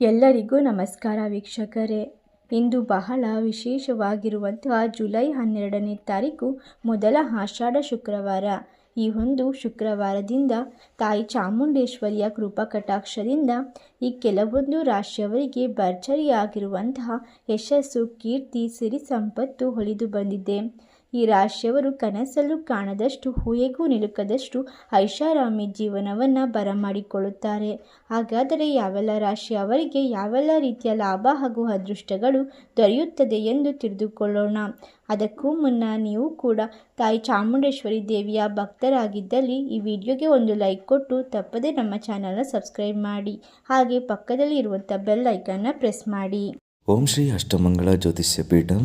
ಎಲ್ಲರಿಗೂ ನಮಸ್ಕಾರ ವೀಕ್ಷಕರೇ. ಇಂದು ಬಹಳ ವಿಶೇಷವಾಗಿರುವಂತಹ ಜುಲೈ ಹನ್ನೆರಡನೇ ತಾರೀಕು ಮೊದಲ ಆಷಾಢ ಶುಕ್ರವಾರ. ಈ ಒಂದು ಶುಕ್ರವಾರದಿಂದ ತಾಯಿ ಚಾಮುಂಡೇಶ್ವರಿಯ ಕೃಪಾ ಕಟಾಕ್ಷದಿಂದ ಈ ಕೆಲವೊಂದು ರಾಶಿಯವರಿಗೆ ಭರ್ಜರಿಯಾಗಿರುವಂತಹ ಯಶಸ್ಸು, ಕೀರ್ತಿ, ಸಿರಿ, ಸಂಪತ್ತು ಹೊಳಿದು ಬಂದಿದೆ. ಈ ರಾಶಿಯವರು ಕನಸಲ್ಲೂ ಕಾಣದಷ್ಟು, ಹೂಯೆಗೂ ನಿಲುಕದಷ್ಟು ಐಷಾರಾಮಿ ಜೀವನವನ್ನು ಬರಮಾಡಿಕೊಳ್ಳುತ್ತಾರೆ. ಹಾಗಾದರೆ ಯಾವೆಲ್ಲ ರಾಶಿ ಅವರಿಗೆ ಯಾವೆಲ್ಲ ರೀತಿಯ ಲಾಭ ಹಾಗೂ ಅದೃಷ್ಟಗಳು ದೊರೆಯುತ್ತದೆ ಎಂದು ತಿಳಿದುಕೊಳ್ಳೋಣ. ಅದಕ್ಕೂ ಮುನ್ನ ನೀವು ಕೂಡ ತಾಯಿ ಚಾಮುಂಡೇಶ್ವರಿ ದೇವಿಯ ಭಕ್ತರಾಗಿದ್ದಲ್ಲಿ ಈ ವಿಡಿಯೋಗೆ ಒಂದು ಲೈಕ್ ಕೊಟ್ಟು ತಪ್ಪದೇ ನಮ್ಮ ಚಾನಲ್ನ ಸಬ್ಸ್ಕ್ರೈಬ್ ಮಾಡಿ, ಹಾಗೆ ಪಕ್ಕದಲ್ಲಿ ಇರುವಂಥ ಬೆಲ್ ಐಕನ್ನ ಪ್ರೆಸ್ ಮಾಡಿ. ಓಂ ಶ್ರೀ ಅಷ್ಟಮಂಗಳ ಜ್ಯೋತಿಷ್ಯ ಪೀಠಂ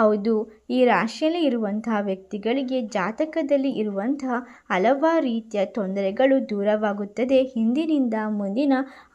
ಹೌದು, ಈ ರಾಶಿಯಲ್ಲಿ ಇರುವಂತಹ ವ್ಯಕ್ತಿಗಳಿಗೆ ಜಾತಕದಲ್ಲಿ ಇರುವಂತಹ ಹಲವಾರು ರೀತಿಯ ತೊಂದರೆಗಳು ದೂರವಾಗುತ್ತದೆ. ಹಿಂದಿನಿಂದ ಮುಂದಿನ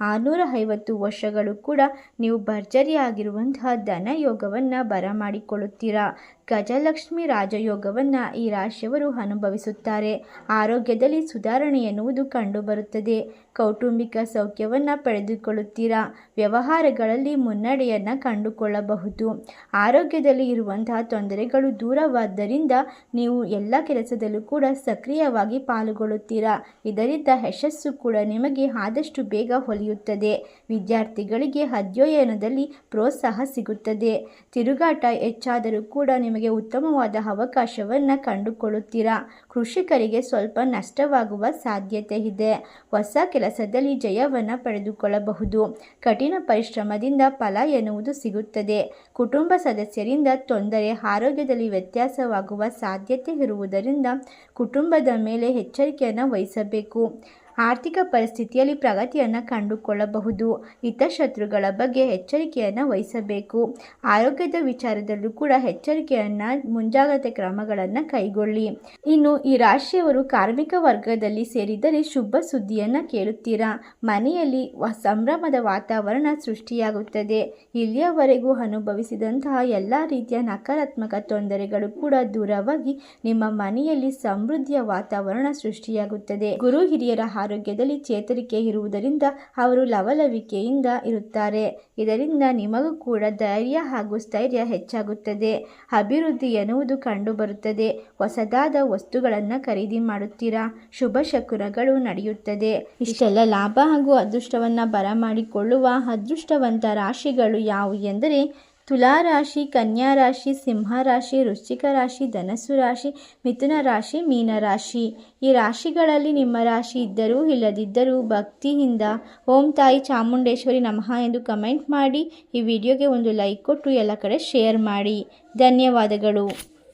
ಆರುನೂರ ಐವತ್ತು ವರ್ಷಗಳು ಕೂಡ ನೀವು ಭರ್ಜರಿಯಾಗಿರುವಂತಹ ಧನಯೋಗವನ್ನು ಬರಮಾಡಿಕೊಳ್ಳುತ್ತೀರಾ? ಗಜಲಕ್ಷ್ಮಿ ರಾಜಯೋಗವನ್ನು ಈ ರಾಶಿಯವರು ಅನುಭವಿಸುತ್ತಾರೆ. ಆರೋಗ್ಯದಲ್ಲಿ ಸುಧಾರಣೆ ಎನ್ನುವುದು ಕಂಡುಬರುತ್ತದೆ. ಕೌಟುಂಬಿಕ ಸೌಖ್ಯವನ್ನು ಪಡೆದುಕೊಳ್ಳುತ್ತೀರಾ? ವ್ಯವಹಾರಗಳಲ್ಲಿ ಮುನ್ನಡೆಯನ್ನು ಕಂಡುಕೊಳ್ಳಬಹುದು. ಆರೋಗ್ಯದಲ್ಲಿ ಇರುವಂತಹ ತೊಂದರೆಗಳು ದೂರವಾದ್ದರಿಂದ ನೀವು ಎಲ್ಲ ಕೆಲಸದಲ್ಲೂ ಕೂಡ ಸಕ್ರಿಯವಾಗಿ ಪಾಲ್ಗೊಳ್ಳುತ್ತೀರಾ? ಇದರಿಂದ ಯಶಸ್ಸು ಕೂಡ ನಿಮಗೆ ಆದಷ್ಟು ಬೇಗ ಹೊಲಿಯುತ್ತದೆ. ವಿದ್ಯಾರ್ಥಿಗಳಿಗೆ ಅಧ್ಯಯನದಲ್ಲಿ ಪ್ರೋತ್ಸಾಹ ಸಿಗುತ್ತದೆ. ತಿರುಗಾಟ ಹೆಚ್ಚಾದರೂ ಕೂಡ ನಿಮಗೆ ಉತ್ತಮವಾದ ಅವಕಾಶವನ್ನು ಕಂಡುಕೊಳ್ಳುತ್ತೀರಾ? ಕೃಷಿಕರಿಗೆ ಸ್ವಲ್ಪ ನಷ್ಟವಾಗುವ ಸಾಧ್ಯತೆ ಇದೆ. ಹೊಸ ಕೆಲಸದಲ್ಲಿ ಜಯವನ್ನು ಪಡೆದುಕೊಳ್ಳಬಹುದು. ಕಠಿಣ ಪರಿಶ್ರಮದಿಂದ ಫಲ ಎನ್ನುವುದು ಸಿಗುತ್ತದೆ. ಕುಟುಂಬ ಸದಸ್ಯರಿಂದ ತೊಂದರೆ, ಆರೋಗ್ಯದಲ್ಲಿ ವ್ಯತ್ಯಾಸವಾಗುವ ಸಾಧ್ಯತೆ ಇರುವುದರಿಂದ ಕುಟುಂಬದ ಮೇಲೆ ಎಚ್ಚರಿಕೆಯನ್ನು ವಹಿಸಬೇಕು. ಆರ್ಥಿಕ ಪರಿಸ್ಥಿತಿಯಲ್ಲಿ ಪ್ರಗತಿಯನ್ನು ಕಂಡುಕೊಳ್ಳಬಹುದು. ಹಿತಶತ್ರುಗಳ ಬಗ್ಗೆ ಎಚ್ಚರಿಕೆಯನ್ನು ವಹಿಸಬೇಕು. ಆರೋಗ್ಯದ ವಿಚಾರದಲ್ಲೂ ಕೂಡ ಎಚ್ಚರಿಕೆಯನ್ನು, ಮುಂಜಾಗ್ರತೆ ಕ್ರಮಗಳನ್ನು ಕೈಗೊಳ್ಳಿ. ಇನ್ನು ಈ ರಾಶಿಯವರು ಕಾರ್ಮಿಕ ವರ್ಗದಲ್ಲಿ ಸೇರಿದರೆ ಶುಭ ಸುದ್ದಿಯನ್ನು ಕೇಳುತ್ತೀರಾ? ಮನೆಯಲ್ಲಿ ಸಂಭ್ರಮದ ವಾತಾವರಣ ಸೃಷ್ಟಿಯಾಗುತ್ತದೆ. ಇಲ್ಲಿಯವರೆಗೂ ಅನುಭವಿಸಿದಂತಹ ಎಲ್ಲ ರೀತಿಯ ನಕಾರಾತ್ಮಕ ತೊಂದರೆಗಳು ಕೂಡ ದೂರವಾಗಿ ನಿಮ್ಮ ಮನೆಯಲ್ಲಿ ಸಮೃದ್ಧಿಯ ವಾತಾವರಣ ಸೃಷ್ಟಿಯಾಗುತ್ತದೆ. ಗುರು ಹಿರಿಯರ ಆರೋಗ್ಯದಲ್ಲಿ ಚೇತರಿಕೆ ಇರುವುದರಿಂದ ಅವರು ಲವಲವಿಕೆಯಿಂದ ಇರುತ್ತಾರೆ. ಇದರಿಂದ ನಿಮಗೂ ಕೂಡ ಧೈರ್ಯ ಹಾಗೂ ಸ್ಥೈರ್ಯ ಹೆಚ್ಚಾಗುತ್ತದೆ. ಅಭಿವೃದ್ಧಿ ಎನ್ನುವುದು ಕಂಡುಬರುತ್ತದೆ. ಹೊಸದಾದ ವಸ್ತುಗಳನ್ನು ಖರೀದಿ ಮಾಡುತ್ತೀರಾ? ಶುಭ ಶಕುನಗಳು ನಡೆಯುತ್ತದೆ. ಇಷ್ಟೆಲ್ಲ ಲಾಭ ಹಾಗೂ ಅದೃಷ್ಟವನ್ನು ಬರಮಾಡಿಕೊಳ್ಳುವ ಅದೃಷ್ಟವಂತ ರಾಶಿಗಳು ಯಾವುವು ಎಂದರೆ ತುಲಾ ರಾಶಿ ಕನ್ಯಾ ರಾಶಿ ಸಿಂಹ ರಾಶಿ ವೃಶ್ಚಿಕ ರಾಶಿ ಧನಸ್ಸು ರಾಶಿ ಮಿಥುನ ರಾಶಿ ಮೀನ ರಾಶಿ ಈ ರಾಶಿಗಳಲ್ಲಿ ನಿಮ್ಮ ರಾಶಿ ಇದ್ದರೂ ಇಲ್ಲದಿದ್ದರೂ ಭಕ್ತಿಯಿಂದ ಓಂ ತಾಯಿ ಚಾಮುಂಡೇಶ್ವರಿ ನಮಃ ಎಂದು ಕಮೆಂಟ್ ಮಾಡಿ ಈ ವಿಡಿಯೋಗೆ ಒಂದು ಲೈಕ್ ಕೊಟ್ಟು ಎಲ್ಲ ಕಡೆ ಶೇರ್ ಮಾಡಿ. ಧನ್ಯವಾದಗಳು.